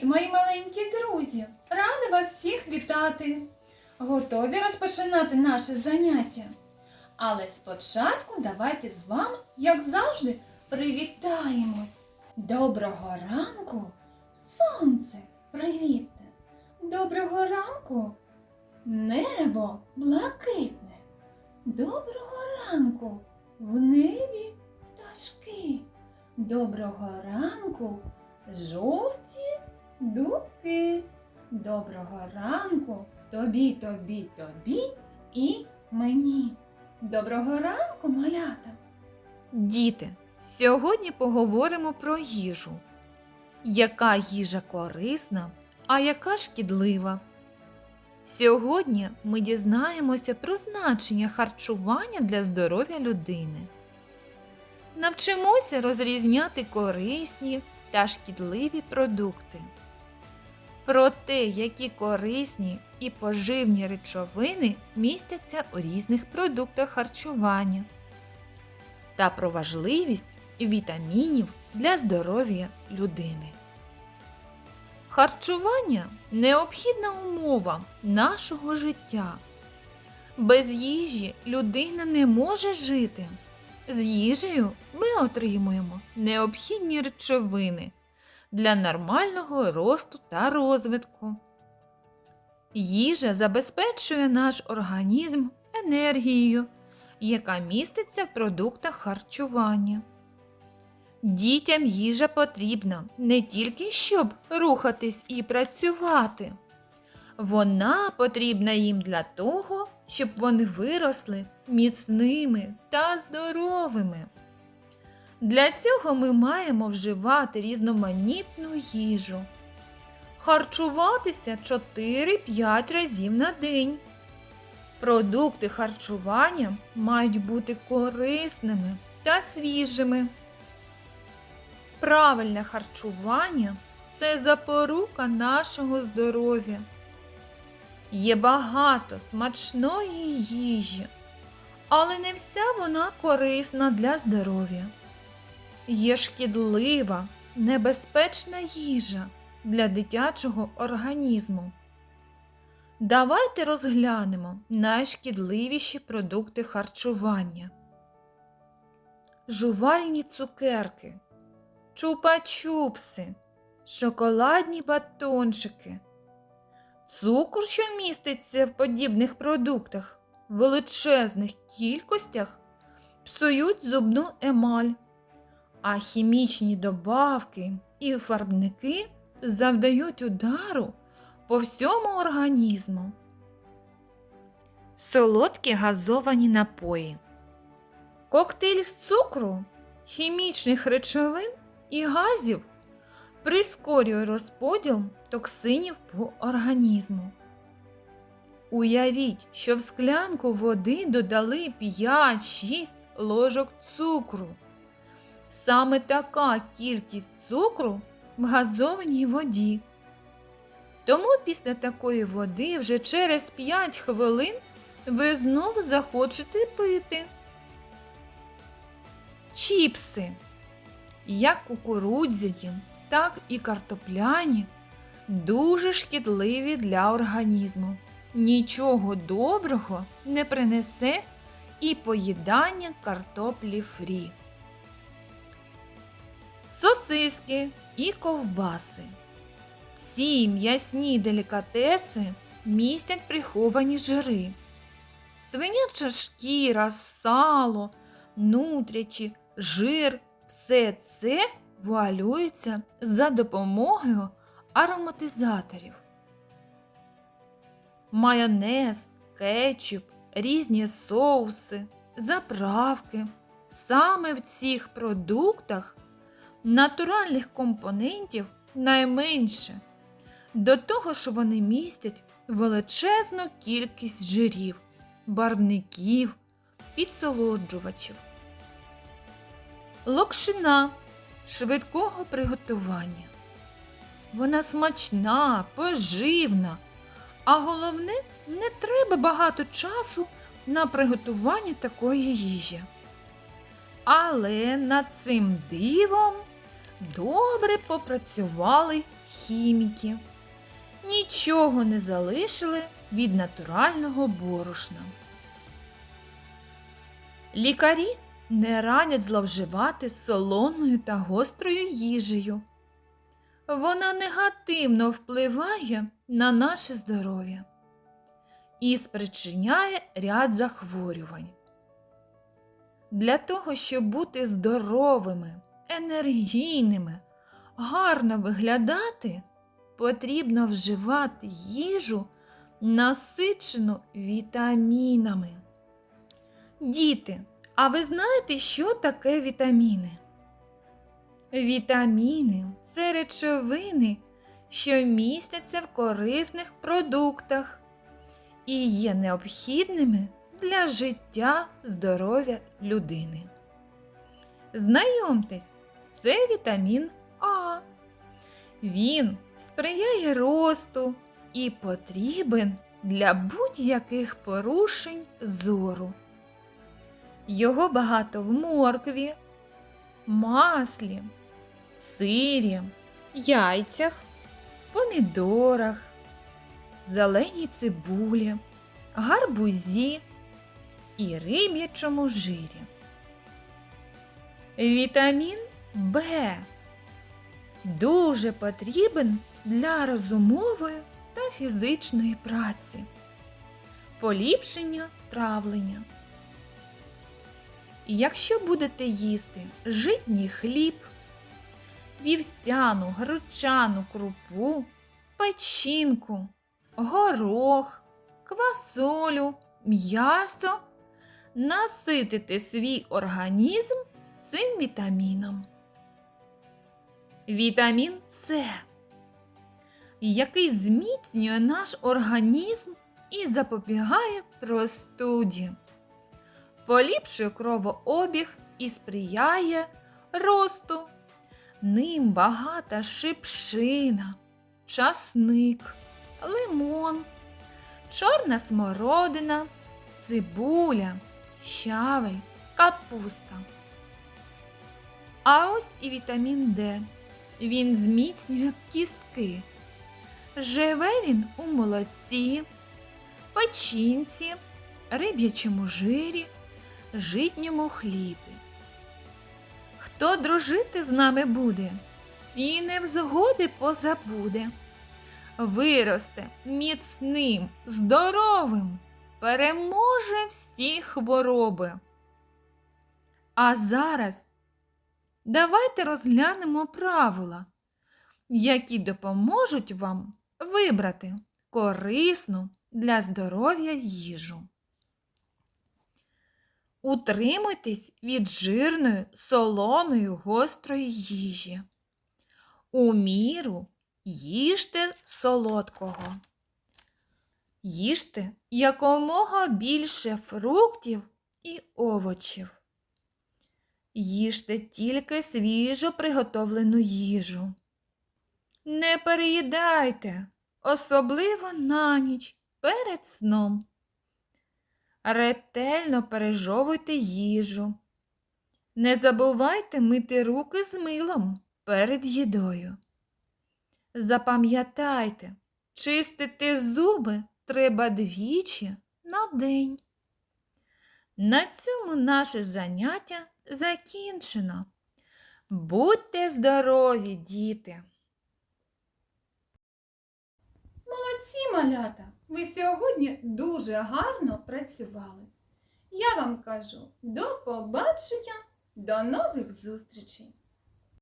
Привіт, мої маленькі друзі! Рада вас всіх вітати! Готові розпочинати наше заняття. Але спочатку давайте з вами, як завжди, привітаємось. Доброго ранку, сонце привітне! Доброго ранку, небо блакитне. Доброго ранку в небі пташки. Доброго ранку жовті дубки. Доброго ранку тобі, тобі, тобі і мені. Доброго ранку, малята. Діти, сьогодні поговоримо про їжу. Яка їжа корисна, а яка шкідлива? Сьогодні ми дізнаємося про значення харчування для здоров'я людини. Навчимося розрізняти корисні та шкідливі продукти. Про те, які корисні і поживні речовини містяться у різних продуктах харчування та про важливість вітамінів для здоров'я людини. Харчування необхідна умова нашого життя. Без їжі людина не може жити. З їжею ми отримуємо необхідні речовини для нормального росту та розвитку. Їжа забезпечує наш організм енергією, яка міститься в продуктах харчування. Дітям їжа потрібна не тільки щоб рухатись і працювати. Вона потрібна їм для того, щоб вони виросли міцними та здоровими. Для цього ми маємо вживати різноманітну їжу, харчуватися 4-5 разів на день. Продукти харчування мають бути корисними та свіжими. Правильне харчування це запорука нашого здоров'я. Є багато смачної їжі, але не вся вона корисна для здоров'я. Є шкідлива, небезпечна їжа для дитячого організму. Давайте розглянемо найшкідливіші продукти харчування. Жувальні цукерки, чупа-чупси, шоколадні батончики. Цукор, що міститься в подібних продуктах в величезних кількостях, псують зубну емаль, а хімічні добавки і фарбники завдають удару по всьому організму. Солодкі газовані напої. Коктейль з цукру, хімічних речовин і газів прискорює розподіл токсинів по організму. Уявіть, що в склянку води додали 5-6 ложок цукру. Саме така кількість цукру в газованій воді. Тому після такої води вже через 5 хвилин ви знову захочете пити. Чіпси. Як кукурудзяні, так і картопляні дуже шкідливі для організму. Нічого доброго не принесе і поїдання картоплі фрі. Сосиски і ковбаси. Ці м'ясні делікатеси містять приховані жири. Свиняча шкіра, сало, нутрячі, жир все це вуалюється за допомогою ароматизаторів. Майонез, кетчуп, різні соуси, заправки. Саме в цих продуктах натуральних компонентів найменше. До того ж вони містять величезну кількість жирів, барвників, підсолоджувачів. Локшина швидкого приготування. Вона смачна, поживна, а головне, не треба багато часу на приготування такої їжі. Але над цим дивом добре попрацювали хіміки. Нічого не залишили від натурального борошна. Лікарі не радять зловживати солоною та гострою їжею. Вона негативно впливає на наше здоров'я і спричиняє ряд захворювань. Для того, щоб бути здоровими, енергійними, гарно виглядати, потрібно вживати їжу, насичену вітамінами. Діти, а ви знаєте, що таке вітаміни? Вітаміни це речовини, що містяться в корисних продуктах і є необхідними для життя здоров'я людини. Знайомтесь, це вітамін А. Він сприяє росту і потрібен для будь-яких порушень зору. Його багато в моркві, маслі, сирі, яйцях, помідорах, зеленій цибулі, гарбузі і риб'ячому жирі. Вітамін Б дуже потрібен для розумової та фізичної праці, поліпшення травлення. Якщо будете їсти житній хліб, вівсяну, гречану крупу, печінку, горох, квасолю, м'ясо, наситите свій організм цим вітаміном. Вітамін С, який зміцнює наш організм і запобігає простуді, поліпшує кровообіг і сприяє росту. Ним багата шипшина, часник, лимон, чорна смородина, цибуля, щавель, капуста. А ось і вітамін Д. Він зміцнює кістки. Живе він у молоці, печінці, риб'ячому жирі, житньому хлібі. Хто дружити з нами буде, всі невзгоди позабуде. Виросте міцним, здоровим, переможе всі хвороби. А зараз давайте розглянемо правила, які допоможуть вам вибрати корисну для здоров'я їжу. Утримуйтесь від жирної, солоної, гострої їжі. У міру їжте солодкого. Їжте якомога більше фруктів і овочів. Їжте тільки свіжо приготовлену їжу. Не переїдайте, особливо на ніч перед сном. Ретельно пережовуйте їжу. Не забувайте мити руки з милом перед їдою. Запам'ятайте, чистити зуби треба двічі на день. На цьому наше заняття закінчено. Будьте здорові, діти! Молодці, малята! Ви сьогодні дуже гарно працювали. Я вам кажу до побачення, до нових зустрічей!